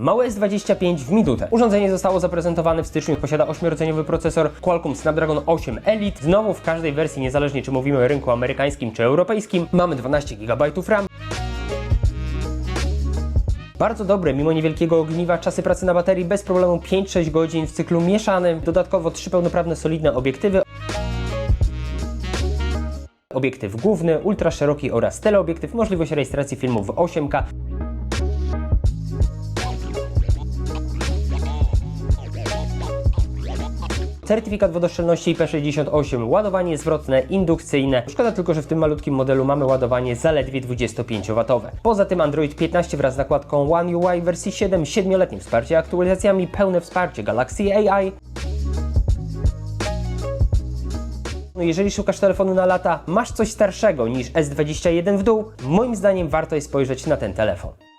Małe S25 w minutę. Urządzenie zostało zaprezentowane w styczniu, posiada 8-rdzeniowy procesor Qualcomm Snapdragon 8 Elite. Znowu w każdej wersji, niezależnie czy mówimy o rynku amerykańskim czy europejskim, mamy 12 GB RAM. Bardzo dobre, mimo niewielkiego ogniwa, czasy pracy na baterii bez problemu 5-6 godzin w cyklu mieszanym. Dodatkowo trzy pełnoprawne, solidne obiektywy. Obiektyw główny, ultra szeroki oraz teleobiektyw, możliwość rejestracji filmów w 8K. Certyfikat wodoszczelności IP68, ładowanie zwrotne, indukcyjne. Szkoda tylko, że w tym malutkim modelu mamy ładowanie zaledwie 25W. Poza tym Android 15 wraz z nakładką One UI wersji 7, 7-letnie wsparcie aktualizacjami, pełne wsparcie Galaxy AI. No jeżeli szukasz telefonu na lata, masz coś starszego niż S21 w dół, moim zdaniem warto jest spojrzeć na ten telefon.